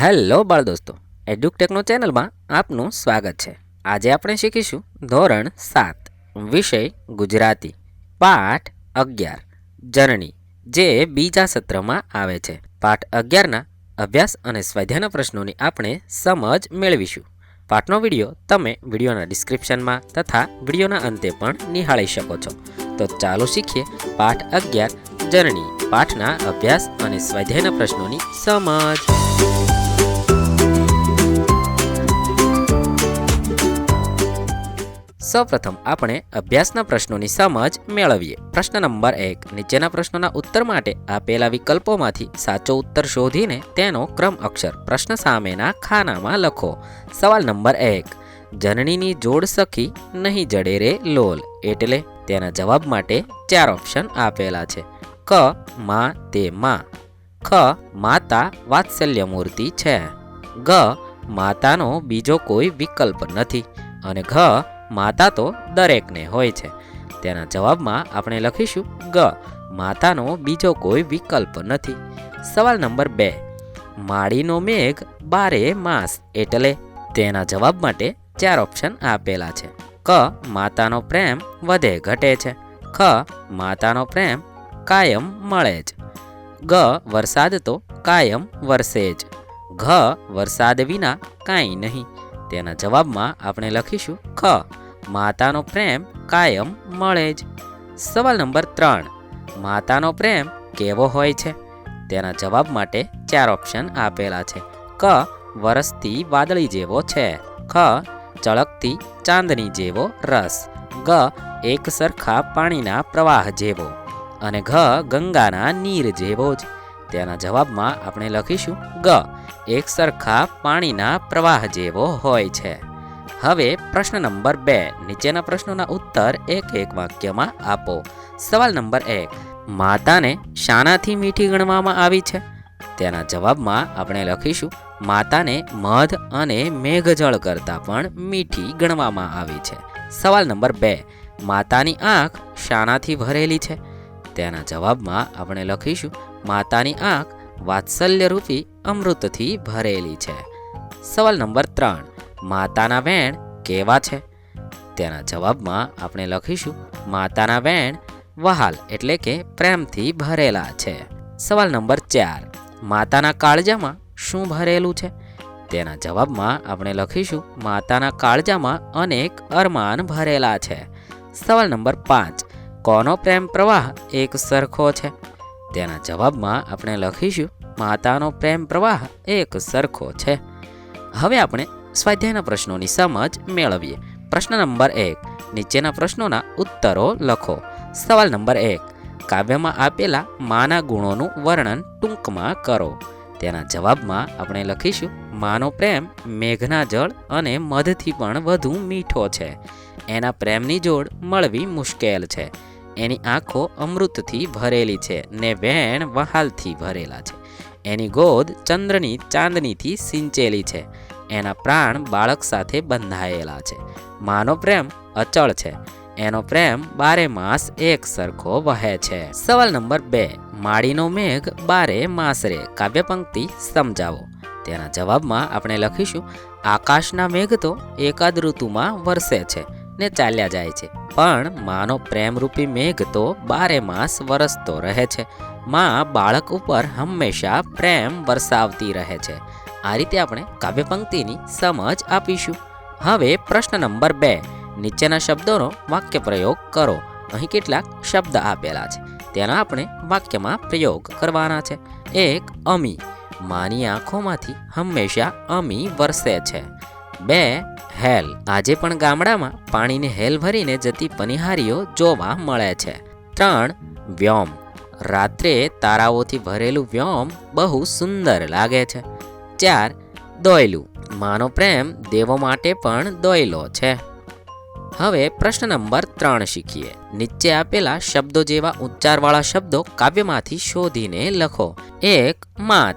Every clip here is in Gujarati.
હેલો બાળ દોસ્તો એડ્યુકટેકનો ચેનલમાં આપનું સ્વાગત છે. આજે આપણે શીખીશું ધોરણ સાત, વિષય ગુજરાતી, પાઠ અગિયાર જર્ની જે બીજા સત્રમાં આવે છે. પાઠ અગિયારના અભ્યાસ અને સ્વાધ્યાયના પ્રશ્નોની આપણે સમજ મેળવીશું. પાઠનો વીડિયો તમે વિડીયોના ડિસ્ક્રિપ્શનમાં તથા વિડીયોના અંતે પણ નિહાળી શકો છો. તો ચાલો શીખીએ પાઠ અગિયાર જર્ની પાઠના અભ્યાસ અને સ્વાધ્યાયના પ્રશ્નોની સમજ. સૌપ્રથમ આપણે અભ્યાસના પ્રશ્નોની સમજ મેળવીએ. પ્રશ્ન નંબર એક, નીચેના પ્રશ્નોના ઉત્તર માટે આપેલા વિકલ્પોમાંથી સાચો ઉત્તર શોધીને તેનો ક્રમ અક્ષર પ્રશ્ન સામેના ખાનામાં લખો. સવાલ નંબર એક, જનનીની જોડ સખી નહીં જડે રે લોલ? એટલે તેના જવાબ માટે ચાર ઓપ્શન આપેલા છે. ક, મા તે માં. ખ, માતા વાત્સલ્ય મૂર્તિ છે. ગ, માતાનો બીજો કોઈ વિકલ્પ નથી. અને ઘ માતા તો દરેકને હોય છે. તેના જવાબમાં આપણે લખીશું, ગ, માતાનો બીજો કોઈ વિકલ્પ નથી. સવાલ નંબર બે, માળીનો મેઘ બારે માસ એટલે તેના જવાબ માટે ચાર ઓપ્શન આપેલા છે. ક, માતાનો પ્રેમ વધે ઘટે છે. ખ, માતાનો પ્રેમ કાયમ મળે જ. ગ, વરસાદ તો કાયમ વરસે જ. ઘ, વરસાદ વિના કાંઈ નહીં. તેના જવાબમાં આપણે લખીશું, ખ, માતાનો પ્રેમ કાયમ મળે જ. સવાલ નંબર ત્રણ, માતાનો પ્રેમ કેવો હોય છે? તેના જવાબ માટે ચાર ઓપ્શન આપેલા છે. ક વરસતી વાદળી જેવો છે. ખ, ચળકતી ચાંદની જેવો રસ. ગ, એક સરખા પાણીના પ્રવાહ જેવો. અને ઘ, ગંગાના નીર જેવો જ. તેના જવાબમાં આપણે લખીશું, ગ એક સરખા પાણીના પ્રવાહ જેવો હોય છે. હવે પ્રશ્ન નંબર બે, નીચેના પ્રશ્નોના ઉત્તર એક એક વાક્યમાં આપો. સવાલ નંબર એક, માતાને શાનાથી મીઠી ગણવામાં આવી છે? તેના જવાબમાં આપણે લખીશું, માતાને મધ અને મેઘજળ કરતાં પણ મીઠી ગણવામાં આવી છે. સવાલ નંબર બે, માતાની આંખ શાનાથી ભરેલી છે? તેના જવાબમાં આપણે લખીશું, માતાની આંખ વાત્સલ્યરૂપી અમૃતથી ભરેલી છે. સવાલ નંબર ત્રણ, માતાના વેણ કેવા છે? તેના જવાબમાં આપણે લખીશું, માતાના વેણ વહાલ એટલે કે પ્રેમથી ભરેલા છે. સવાલ નંબર ચાર, માતાના કાળજામાં શું ભરેલું છે? તેના જવાબમાં આપણે લખીશું, માતાના કાળજામાં અનેક અરમાન ભરેલા છે. સવાલ નંબર પાંચ, કોનો પ્રેમ પ્રવાહ એક સરખો છે? તેના જવાબમાં આપણે લખીશું માતાનો પ્રેમ પ્રવાહ એક સરખો છે. હવે આપણે સ્વાધ્યાયના પ્રશ્નોની સમજ મેળવીએ. પ્રશ્ન નંબર એક, નીચેના પ્રશ્નોના ઉત્તરો લખો. સવાલ નંબર એક, કાવ્યમાં આપેલા માના ગુણોનું વર્ણન ટૂંકમાં કરો. તેના જવાબમાં આપણે લખીશું, માનો પ્રેમ મેઘના જળ અને મધથી પણ વધુ મીઠો છે. એના પ્રેમની જોડ મળવી મુશ્કેલ છે. એની આંખો અમૃતથી ભરેલી છે ને વેણ વહાલથી ભરેલા છે. એની ગોદ ચંદ્રની ચાંદનીથી સિંચેલી છે. એના પ્રાણ બાળક સાથે બંધાયેલા છે. માનો પ્રેમ અચળ છે. એનો પ્રેમ બારે માસ એક સરખો વહે છે. સવાલ નંબર બે. માળીનો મેઘ બારે માસ રે. કાવ્ય પંક્તિ સમજાવો. તેના જવાબમાં આપણે લખીશું, આકાશના મેઘ તો એકાદ ઋતુમાં વરસે છે. ને ચાલ્યા જાય છે. પણ માનો પ્રેમરૂપી મેઘ તો બારે માસ વરસતો રહે છે. માં બાળક ઉપર હંમેશા પ્રેમ વરસાવતી રહે છે. આ રીતે આપણે કાવ્ય પંક્તિની સમજ આપીશું. હવે પ્રશ્ન નંબર બે. નીચેના શબ્દોનો વાક્ય પ્રયોગ કરો. અહીં કેટલાક શબ્દ આપેલા છે. તેના આપણે વાક્યમાં પ્રયોગ કરવાના છે. એક, અમી. માની આંખોમાંથી હંમેશા અમી વરસે છે. બે હેલ. આજે પણ ગામડામાં પાણીને હેલ ભરીને જતી પનિહારીઓ જોવા મળે છે. ત્રણ, વ્યોમ. રાત્રે તારાઓથી ભરેલું વ્યોમ બહુ સુંદર લાગે છે. ચાર, દોયલું. માનો પ્રેમ દેવો માટે પણ દોયલો છે. હવે પ્રશ્ન નંબર ત્રણ શીખીએ. નીચે આપેલા શબ્દો જેવા ઉચ્ચારવાળા શબ્દો કાવ્યમાંથી શોધીને લખો. એક, માત.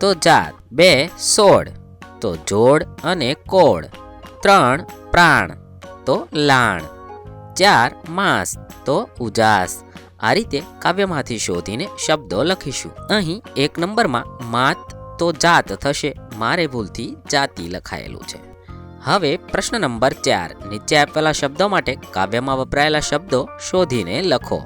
તો જાત. બે સોળ તો જોડ અને કોડ. ત્રણ પ્રાણ, તો લાણ. ચાર માસ, તો ઉજાસ. આ રીતે કાવ્યમાંથી શોધીને શબ્દો લખીશું. અહીં એક નંબરમાં માત, તો જાત થશે. મારે ભૂલથી જાતિ લખાયેલું છે. હવે પ્રશ્ન નંબર ચાર. નીચે આપેલા શબ્દો માટે કાવ્યમાં વપરાયેલા શબ્દો શોધીને લખો.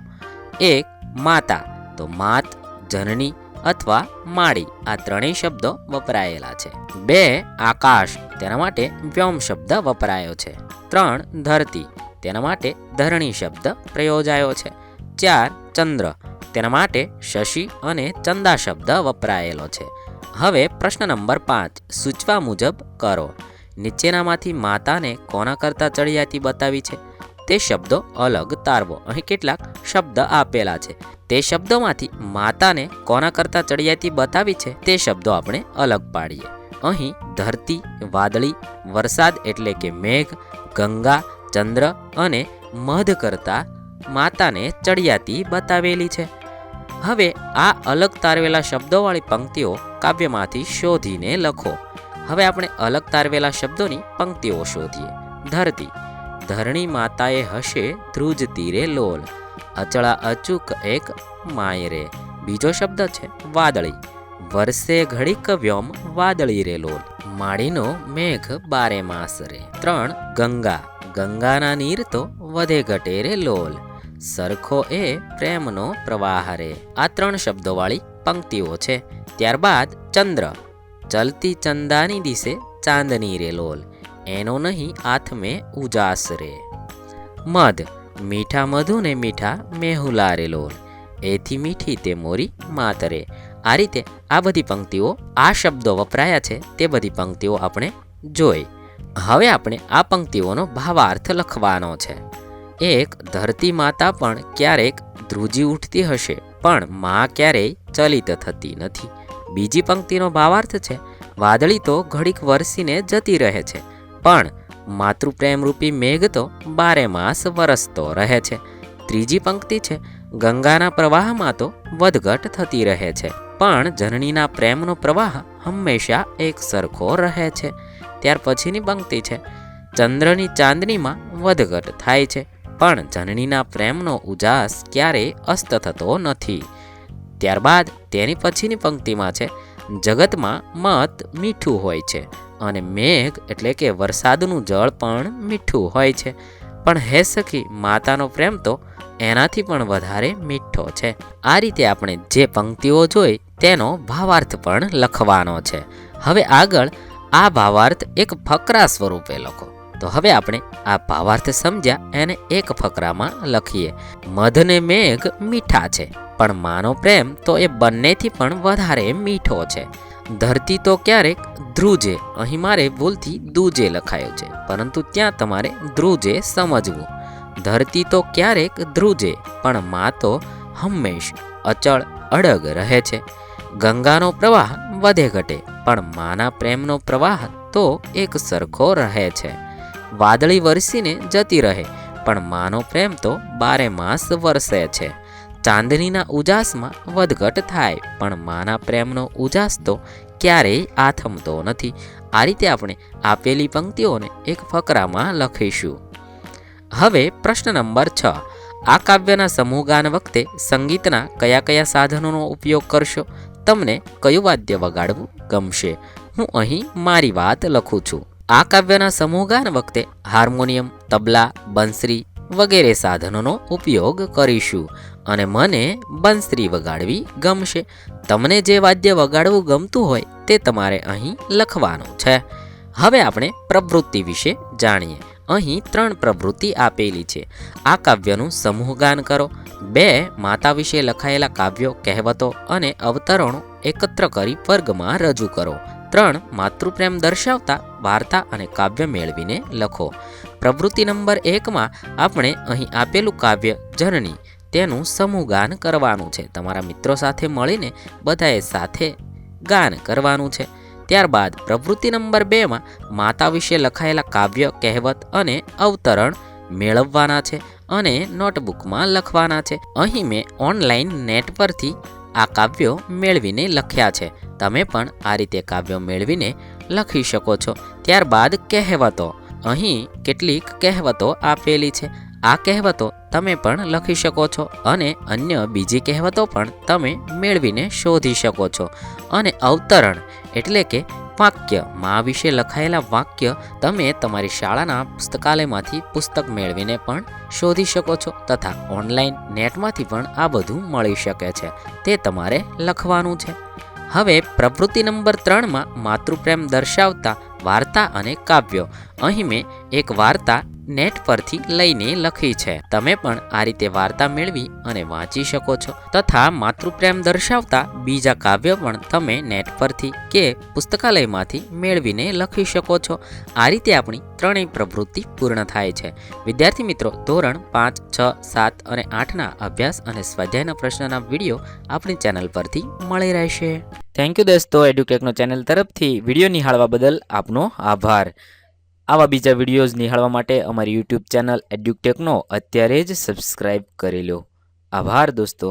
એક, માતા, તો માત, જનની. અથવા માળી આ ત્રણેય શબ્દો વપરાયેલા છે. બે, આકાશ, તેના માટે વ્યોમ શબ્દ વપરાયો છે. ત્રણ, ધરતી, તેના માટે ધરણી શબ્દ પ્રયોજાયો છે. ચાર, ચંદ્ર, તેના માટે શશી અને ચંદા શબ્દ વપરાયેલો છે. હવે પ્રશ્ન નંબર પાંચ, સૂચવા મુજબ કરો. નીચેનામાંથી માતાને કોના કરતાં ચડિયાતી બતાવી છે? તે શબ્દો અલગ તારવો. અહીં કેટલાક શબ્દ આપેલા છે. તે શબ્દોમાંથી માતાને કોના કરતા ચડિયાતી બતાવી છે તે શબ્દો આપણે અલગ પાડીએ. અહીં ધરતી, વાદળી, વરસાદ એટલે કે મેઘ, ગંગા, ચંદ્ર અને મધ કરતા માતાને ચડિયાતી બતાવેલી છે. હવે આ અલગ તારવેલા શબ્દોવાળી પંક્તિઓ કાવ્યમાંથી શોધીને લખો. હવે આપણે અલગ તારવેલા શબ્દોની પંક્તિઓ શોધીએ. ધરતી ધરણી માતાએ હશે ધ્રુજ તીરે લોલ. અચળા અચૂક એક માયરે બીજો શબ્દ છે વાદળી. વર્ષે ઘડીક વ્યોમ વાદળી રે લોલ. માળીનો મેઘ બારે માસ રે. ત્રણ, ગંગા. ગંગાના નીર તો વધે ઘટે રે લોલ. સરખો એ પ્રેમનો પ્રવાહ રે. આ ત્રણ શબ્દોવાળી પંક્તિઓ છે. ત્યારબાદ ચંદ્ર. ચલતી ચંદાની દિશે ચાંદની રે લોલ. એનો નહીં આથમે ઉજાસ રે મધ, મીઠા મધુને મીઠા મેહુલા રે લોલ એથી મીઠી તે મોરી માતરે. આ રીતે આ બધી પંક્તિઓ આ શબ્દો વપરાયા છે, તે બધી પંક્તિઓ આપણે જોઈ. હવે આપણે આ પંક્તિઓનો ભાવાર્થ લખવાનો છે. એક, ધરતી માતા પણ ક્યારેક ધ્રુજી ઉઠતી હશે, પણ માં ક્યારેય ચલિત થતી નથી. બીજી પંક્તિનો ભાવાર્થ છે, વાદળી તો ઘડીક વરસીને જતી રહે છે. પણ માતૃપ્રેમરૂપી મેઘ તો બારે માસ વરસતો રહે છે. ત્રીજી પંક્તિ છે, ગંગાના પ્રવાહમાં તો વધઘટ થતી રહે છે. પણ જનનીના પ્રેમનો પ્રવાહ હંમેશા એક સરખો રહે છે. ત્યાર પછીની પંક્તિ છે, ચંદ્રની ચાંદનીમાં વધઘટ થાય છે. પણ જનનીના પ્રેમનો ઉજાસ ક્યારેય અસ્ત થતો નથી. ત્યારબાદ તેની પછીની પંક્તિમાં છે, જગતમાં મત મીઠું હોય છે. અને મેઘ એટલે કે વરસાદનું જળ પણ મીઠું હોય છે. પણ હે સખી, માતાનો પ્રેમ તો એનાથી પણ વધારે મીઠો છે. આ રીતે આપણે જે પંક્તિઓ જોઈ તેનો ભાવાર્થ પણ લખવાનો છે. હવે આગળ આ ભાવાર્થ એક ફકરા સ્વરૂપે લખો. તો હવે આપણે આ ભાવાર્થ સમજ્યા, એને એક ફકરામાં લખીએ. મધને મેઘ મીઠા છે, પણ માનો પ્રેમ તો એ બંનેથી પણ વધારે મીઠો છે. ધરતી તો ક્યારેક ધ્રુજે, અહીં મારે ભૂલથી દુજે લખાયો છે, પરંતુ ત્યાં તમારે ધ્રુજે સમજવું. ધરતી તો ક્યારેક ધ્રુજે, પણ મા તો હંમેશ અચળ, અડગ રહે છે. ગંગાનો પ્રવાહ વધે ઘટે, પણ માના પ્રેમનો પ્રવાહ તો એક સરખો રહે છે. વાદળી વરસીને જતી રહે, પણ માનો પ્રેમ તો બારે માસ વરસે છે. ચાંદનીના ઉજાસમાં વધઘટ થાય, પણ માના પ્રેમનો ઉજાસ તો ક્યારેય આથમતો નથી. આ રીતે આપણે આપેલી પંક્તિઓને એક ફકરામાં લખીશું. હવે પ્રશ્ન નંબર છ. આ કાવ્યના સમૂહગાન વખતે સંગીતના કયા કયા સાધનોનો ઉપયોગ કરશો? તમને કયું વાદ્ય વગાડવું ગમશે? હું અહીં મારી વાત લખું છું. આ કાવ્યના સમૂહગાન વખતે હાર્મોનિયમ, તબલા, બંસરી વગેરે સાધનોનો ઉપયોગ કરીશું. અને મને બંસરી વગાડવી ગમશે. તમને જે વાદ્ય વગાડવું ગમતું હોય તે તમારે અહીં લખવાનું છે. હવે આપણે પ્રવૃત્તિ વિશે જાણીએ. અહીં ત્રણ પ્રવૃત્તિ આપેલી છે. આ કાવ્યનું સમૂહગાન કરો. બે માતા વિશે લખાયેલા કાવ્યો કહેવતો અને અવતરણો એકત્ર કરી વર્ગમાં રજૂ કરો. ત્રણ માતૃપ્રેમ દર્શાવતા વાર્તા અને કાવ્ય મેળવીને લખો. પ્રવૃત્તિ નંબર એકમાં આપણે અહીં આપેલું કાવ્ય જનની તેનું સમૂહ ગાન કરવાનું છે. તમારા મિત્રો સાથે મળીને બધાએ સાથે ગાન કરવાનું છે. ત્યારબાદ પ્રવૃત્તિ નંબર બેમાં માતા વિશે લખાયેલા કાવ્ય, કહેવત અને અવતરણ મેળવવાના છે અને નોટબુકમાં લખવાના છે. અહીં મેં ઓનલાઈન નેટ પરથી આ કાવ્યો મેળવીને લખ્યા છે. તમે પણ આ રીતે કાવ્યો મેળવીને લખી શકો છો. ત્યારબાદ કહેવતો અહીં કેટલીક કહેવતો આપેલી છે. આ કહેવતો તમે પણ લખી શકો છો અને અન્ય બીજી કહેવતો પણ તમે મેળવીને શોધી શકો છો. અને અવતરણ એટલે કે વાક્ય, મા વિશે લખાયેલા વાક્ય તમે તમારી શાળાના પુસ્તકાલયમાંથી પુસ્તક મેળવીને પણ શોધી શકો છો તથા ઓનલાઈન નેટમાંથી પણ આ બધું મળી શકે છે. તે તમારે લખવાનું છે. હવે પ્રવૃત્તિ નંબર ત્રણમાં માતૃપ્રેમ દર્શાવતા વાર્તા અને કાવ્યો. અહીં મેં એક વાર્તા નેટ પરથી લઈને લખી છે. તમે પણ આ રીતે વાર્તા મેળવી અને વાંચી શકો છો. તથા માતૃપ્રેમ દર્શાવતા બીજા કાવ્ય પણ તમે નેટ પરથી કે પુસ્તકાલયમાંથી મેળવીને લખી શકો છો. આ રીતે આપણી ત્રણેય પ્રવૃત્તિ પૂર્ણ થાય છે. વિદ્યાર્થી મિત્રો, ધોરણ પાંચ, છ, સાત અને આઠના અભ્યાસ અને સ્વાધ્યાયના પ્રશ્નના વીડિયો આપણી ચેનલ પરથી મળી રહેશે. થેન્ક યુ દોસ્તો એડ્યુકેકનો ચેનલ તરફથી વીડિયો નિહાળવા બદલ આપનો આભાર. આવા બીજા વિડીયોઝ નિહાળવા માટે અમારી યુટ્યુબ ચેનલ એડ્યુટેકનો અત્યારે જ સબસ્ક્રાઈબ કરી લો. આભાર દોસ્તો.